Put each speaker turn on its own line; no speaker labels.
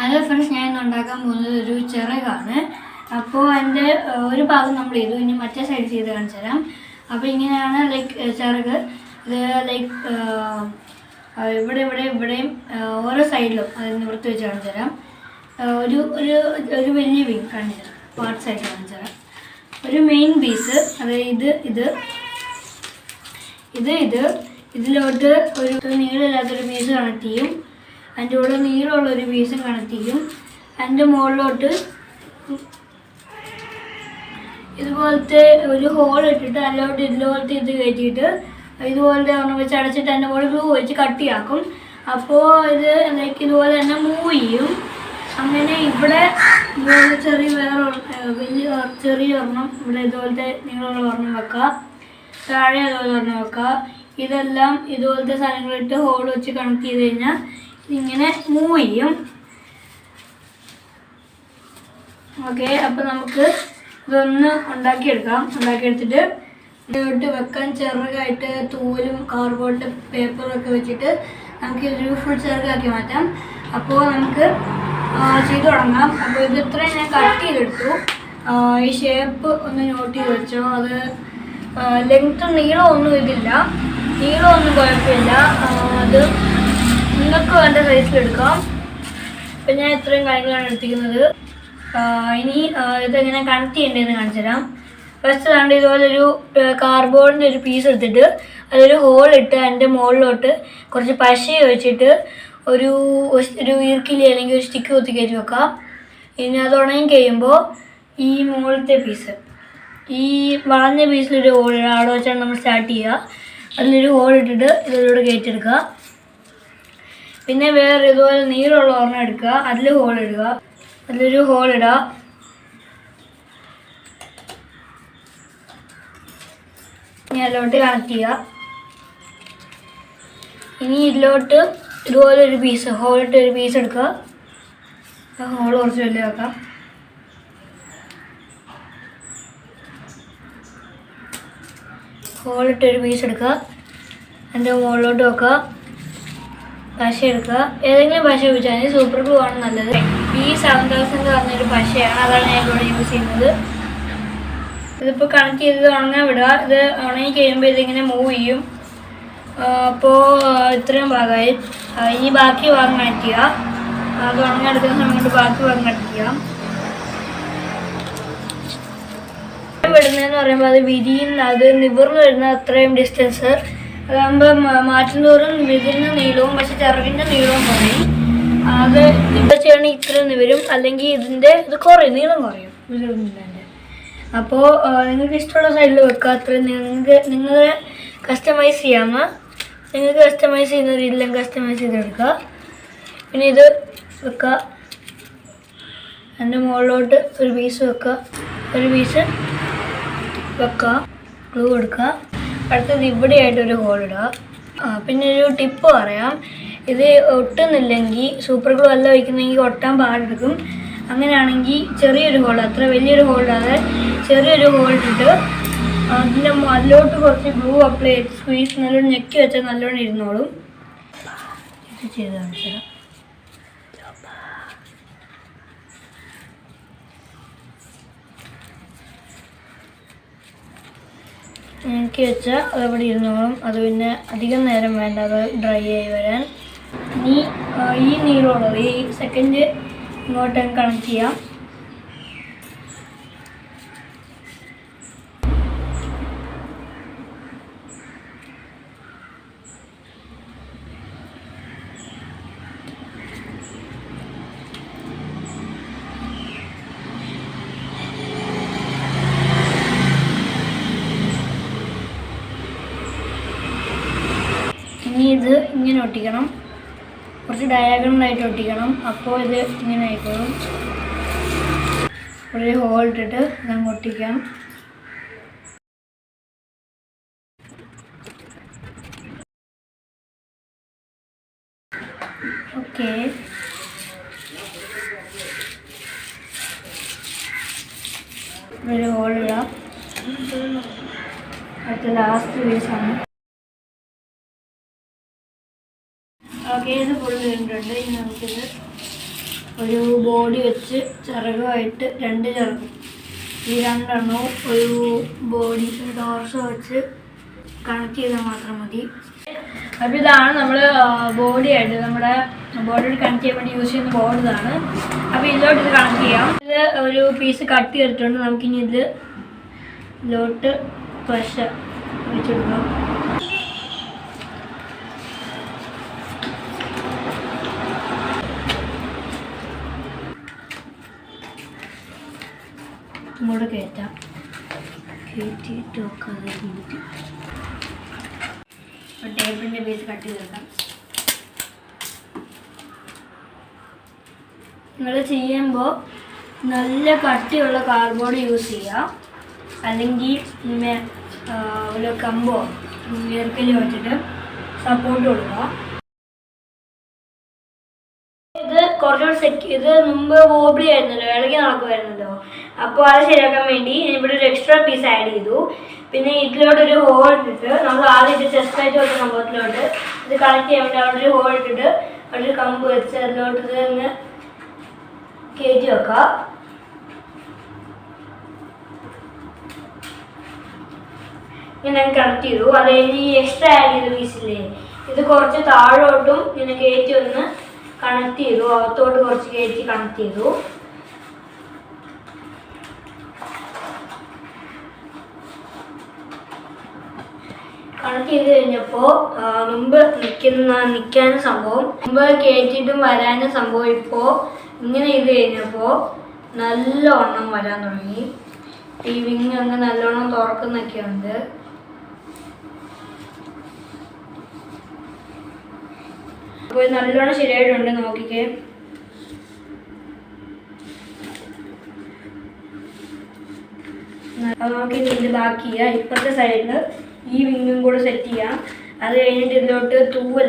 Hello friends ഞാൻ ഇന്ന് ഉണ്ടാക്കാൻ പോകുന്നത് ഒരു ചിറകാണ് അപ്പോൾ എന്റെ ഒരു ഭാഗം നമ്മൾ ചെയ്തു. ഇനി മറ്റേ സൈഡ് ചെയ്ത് കാണിച്ചു തരാം. അപ്പോൾ ഇങ്ങനെയാണ് ലൈക്ക് ചിറക് ഇത് ലൈക്ക് ഇവിടെ ഇവിടെ ഇവിടെയും ഓരോ സൈഡിലും അത് നിവൃത്തി വെച്ച് കാണിച്ചു തരാം. ഒരു ഒരു ഒരു വലിയ വിങ് കാണിച്ചു തരാം. പാർട്സ് ആയിട്ട് കാണിച്ചു തരാം. ഒരു മെയിൻ പീസ് അതായത് ഇത്. ഇത് ഇത്. ഇതിലോട്ട് ഒരു നീളമില്ലാത്തൊരു പീസ് കണക്ട് ചെയ്യും. അതിന്റെ കൂടെ നീളമുള്ള ഒരു പീസും ചെയ്യും അതിന്റെ മുകളിലോട്ട് ഇതുപോലത്തെ ഒരു ഹോൾ ഇട്ടിട്ട് അതിലോട്ട് ഇതുപോലത്തെ ഇത് കയറ്റിയിട്ട് ഇതുപോലത്തെ ഒന്ന് വെച്ച് അടച്ചിട്ട് അതിന്റെ മുകളിൽ ഗ്ലൂ വെച്ച് കട്ടിയാക്കും. അപ്പോൾ ഇത് ലൈക്ക് ഇതുപോലെ തന്നെ മൂവ് ചെയ്യും. അങ്ങനെ ഇവിടെ ഇതുപോലെ ചെറിയ വേറെ വലിയ ചെറിയ ഒരെണ്ണം ഇവിടെ ഇതുപോലത്തെ നിങ്ങളുള്ള ഒരെണ്ണം വെക്കാം. താഴെ അതുപോലെ ഒരെണ്ണം വെക്കാം. ഇതെല്ലാം ഇതുപോലത്തെ സാധനങ്ങളിട്ട് ഹോൾ വെച്ച് കണക്ട് ചെയ്ത് കഴിഞ്ഞാൽ ഇങ്ങനെ മൂവ് ചെയ്യും. ഓക്കെ അപ്പം നമുക്ക് ഇതൊന്ന് ഉണ്ടാക്കിയെടുക്കാം. ഉണ്ടാക്കിയെടുത്തിട്ട് ഇതിലോട്ട് വെക്കാൻ ചെറുതായിട്ട് തൂലും കാർബോർഡ് പേപ്പറും ഒക്കെ വെച്ചിട്ട് നമുക്ക് ഇതൊരു ഫുൾ ചെറുതാക്കി മാറ്റാം. അപ്പോൾ നമുക്ക് ചെയ്ത് തുടങ്ങാം. അപ്പോൾ ഇത് ഇത്രയും ഞാൻ കട്ട് ചെയ്തെടുത്തു. ഈ ഷേപ്പ് ഒന്ന് നോട്ട് ചെയ്ത് വെച്ചോ. അത് ലെങ്ത്തും നീളമൊന്നും ഇതില്ല നീളമൊന്നും കുഴപ്പമില്ല. അത് നിങ്ങൾക്ക് വേണ്ട സൈസിലെടുക്കാം ഇപ്പം ഞാൻ ഇത്രയും കാര്യങ്ങളാണ് എടുത്തിരിക്കുന്നത്. ഇനി ഇതെങ്ങനെ കണക്ട് ചെയ്യേണ്ടതെന്ന് കാണിച്ചു തരാം ഫസ്റ്റ് കണ്ട് ഇതുപോലൊരു കാർബോർഡിന്റെ ഒരു പീസ് എടുത്തിട്ട് അതൊരു ഹോൾ ഇട്ട് അതിന്റെ മുകളിലോട്ട് കുറച്ച് പശ വെച്ചിട്ട് ഒരു ഒരു ഈർക്കിലി അല്ലെങ്കിൽ ഒരു സ്റ്റിക്ക് കുത്തി കയറ്റി വെക്കാം. ഇനി അത് ഉണങ്ങി കഴിയുമ്പോൾ ഈ മുകളിലത്തെ പീസ് ഈ വളഞ്ഞ പീസിലൊരു ഹോൾ അവിടെ വെച്ചാണ് നമ്മൾ സ്റ്റാർട്ട് ചെയ്യുക. അതിലൊരു ഹോൾ ഇട്ടിട്ട് ഇതിലൂടെ കയറ്റിയെടുക്കുക പിന്നെ വേറെ ഇതുപോലെ നീളമുള്ള ഒരെണ്ണം എടുക്കുക. അതിൽ ഹോൾ ഇടുക. അതിലൊരു ഹോൾ ഇടുക. ഇനി അതിലോട്ട് കണക്ട് ചെയ്യുക. ഇനി ഇതിലോട്ട് ഇതുപോലെ ഒരു പീസ് ഹോളിട്ട് ഒരു പീസ് എടുക്കുക. ഹോൾ കുറച്ച് വലിയ വെക്കാം ഹോളിട്ട് ഒരു പീസ് എടുക്കുക. അതിന്റെ മുകളിലോട്ട് വെക്കുക. പശ എടുക്കുക ഏതെങ്കിലും പശ ഉപയോഗിച്ചാൽ സൂപ്പർ ഗ്ലൂ ആണ് നല്ലത്. ബി സെവൻ തൗസൻഡ് പറഞ്ഞൊരു പശയാണ് അതാണ് ഞാൻ ഇവിടെ യൂസ് ചെയ്യുന്നത്. ഇതിപ്പോൾ കണക്ട് ചെയ്തത് ഉണങ്ങാൻ വിടുക. ഇത് ഉണങ്ങി കഴിയുമ്പോൾ ഇതിങ്ങനെ മൂവ് ചെയ്യും. അപ്പോൾ ഇത്രയും ഭാഗമായി. ഇനി ബാക്കി ഭാഗം കണക്ട് ചെയ്യുക അത് ഉണങ്ങെടുക്കുന്ന സമയത്ത് ബാക്കി ഭാഗം കണക്ട് ചെയ്യാം വിടുന്നതെന്ന് പറയുമ്പോൾ അത് വിരിയുന്ന അത് നിവർന്ന് വരുന്ന അത്രയും ഡിസ്റ്റൻസ് അതാകുമ്പോൾ മാറ്റും തോറും വിതിരുന്ന നീളവും പക്ഷെ ചിറകിന്റെ നീളവും കുറയും. അത് ഇവിടെ ചെയ്യണമെങ്കിൽ ഇത്രയും വരും അല്ലെങ്കിൽ ഇതിന്റെ ഇത് കുറയും നീളം കുറയും വിതിലിന്റെ അപ്പോൾ നിങ്ങൾക്ക് ഇഷ്ടമുള്ള സൈഡിൽ വെക്കുക അത്രയും നിങ്ങൾക്ക് നിങ്ങളെ കസ്റ്റമൈസ് ചെയ്യാമോ നിങ്ങൾക്ക് കസ്റ്റമൈസ് ചെയ്യുന്ന രീതിയിലും കസ്റ്റമൈസ് ചെയ്തെടുക്കുക. പിന്നെ ഇത് വെക്കുക. അതിന്റെ മുകളിലോട്ട് ഒരു പീസ് വെക്കുക. ഒരു പീസ് വെക്കുക. ഗ്ലൂ കൊടുക്കുക. അടുത്തത് ഇവിടെയായിട്ട് ഒരു ഹോൾ ഇടുക. പിന്നെ ഒരു ടിപ്പ് പറയാം. ഇത് ഒട്ടുന്നില്ലെങ്കിൽ സൂപ്പർ ഗ്ലൂ അല്ല വയ്ക്കുന്നെങ്കിൽ ഒട്ടാൻ പാടെടുക്കും. അങ്ങനെയാണെങ്കിൽ ചെറിയൊരു ഹോൾ അത്ര വലിയൊരു ഹോൾ ഇടാതെ ചെറിയൊരു ഹോൾ ഇട്ടിട്ട് അതിന്റെ അതിലോട്ട് കുറച്ച് ഗ്ലൂ അപ്ലൈ ചെയ്ത് സ്ക്വീസ് നല്ലോണം ഞെക്കി വെച്ചാൽ നല്ലോണം ഇരുന്നോളും. ഇത് ചെയ്ത് കാണിച്ചു വെച്ചാൽ വെച്ചാൽ അതവിടെ ഇരുന്നോളും. അത് പിന്നെ അധികം നേരം വേണ്ട അത് ഡ്രൈ ആയി വരാൻ. ഇനി ഈ നീളമുള്ളത് ഈ സെക്കൻഡ് ഇങ്ങോട്ട് കണക്ട് ചെയ്യാം ഇനി ഇത് ഇങ്ങനെ ഒട്ടിക്കണം. കുറച്ച് ഡയാഗണലായിട്ട് ഒട്ടിക്കണം. അപ്പോൾ ഇത് ഇങ്ങനെ ആയിക്കോളും. ഒരു ഹോൾ ഇട്ടിട്ട് ഞങ്ങൾ ഒട്ടിക്കാം. ഓക്കെ. ഒരു ഹോൾ ഇടാം. അടുത്ത ലാസ്റ്റ് പീസാണ് ഇത് ഫുൾ കഴിഞ്ഞിട്ടുണ്ട് ഇനി നമുക്കിത് ഒരു ബോഡി വെച്ച് ചിറകുമായിട്ട് രണ്ട് ചിറകും ഈ രണ്ടെണ്ണവും ഒരു ബോഡി ഡോർസോ വെച്ച് കണക്ട് ചെയ്താൽ മാത്രം മതി. അപ്പോൾ ഇതാണ് നമ്മൾ ബോഡി ആയിട്ട് നമ്മുടെ ബോഡിയോട് കണക്ട് ചെയ്യാൻ വേണ്ടി യൂസ് ചെയ്യുന്ന ബോർഡ് ഇതാണ്. അപ്പോൾ ഇതിലോട്ട് ഇത് കണക്ട് ചെയ്യാം. ഇത് ഒരു പീസ് കട്ട് ചെയ്തിട്ടുണ്ട്. നമുക്കിനി ഇത് ഇതിലോട്ട് പ്രഷർ വെച്ചെടുക്കാം ഇങ്ങോട്ട് കയറ്റാം കയറ്റിയിട്ട് ഇരുന്നിട്ട് ഒരു ടേബിളിന്റെ ബേസ് കട്ട് ചെയ്തെടുക്കാം നിങ്ങൾ ചെയ്യുമ്പോൾ നല്ല കട്ടിയുള്ള കാർഡ്ബോർഡ് യൂസ് ചെയ്യുക അല്ലെങ്കിൽ ഒരു കമ്പോ ഇയർക്കൽ വെച്ചിട്ട് സപ്പോർട്ട് കൊടുക്കുക ഇത് മുമ്പ് വോബിളി ആയിരുന്നല്ലോ ഇളകി നടക്കുമായിരുന്നല്ലോ അപ്പോൾ അത് ശരിയാക്കാൻ വേണ്ടി ഇവിടെ ഒരു എക്സ്ട്രാ പീസ് ആഡ് ചെയ്തു. പിന്നെ ഇതിലോട്ട് ഒരു ഹോൾ ഇട്ടിട്ട് നമ്മൾ ആദ്യം ഇത് ചെസ്റ്റ് ആയിട്ട് വെച്ച സംഭവത്തിലോട്ട് ഇത് കണക്ട് ചെയ്യാൻ വേണ്ടി അവിടെ ഒരു ഹോൾ ഇട്ടിട്ട് അവിടെ ഒരു കമ്പ് വെച്ച് അതിലോട്ട് ഇത് ഒന്ന് കയറ്റി വെക്കാം. ഇങ്ങനെ കണക്ട് ചെയ്തു. അത് കഴിഞ്ഞ് ഈ എക്സ്ട്രാ ആഡ് ചെയ്ത പീസില്ലേ ഇത് കുറച്ച് താഴോട്ടും ഇങ്ങനെ കയറ്റി ഒന്ന് കണക്ട് ചെയ്തു. അകത്തോട്ട് കുറച്ച് കയറ്റി കണക്ട് ചെയ്തു. കണക്ട് ചെയ്ത് കഴിഞ്ഞപ്പോൾ മുമ്പ് നിൽക്കുന്ന നിൽക്കാൻ സംഭവം. മുമ്പ് കയറ്റിയിട്ടും വരാനും സംഭവം ഇപ്പോൾ ഇങ്ങനെ ചെയ്ത് കഴിഞ്ഞപ്പോൾ നല്ലോണം വരാൻ തുടങ്ങി. ഈ വിങ് അങ്ങ് നല്ലോണം തുറക്കുന്നൊക്കെ അപ്പോൾ ഇത് നല്ലോണം ശരിയായിട്ടുണ്ട് നോക്കിക്കേ. അപ്പോൾ നമുക്ക് ഇനി ഇത് ബാക്കി ചെയ്യാം ഇപ്പുറത്തെ സൈഡിൽ ഈ വിങ്ങും കൂടെ സെറ്റ് ചെയ്യാം. അത് കഴിഞ്ഞിട്ട് ഇതിലോട്ട് തൂവൽ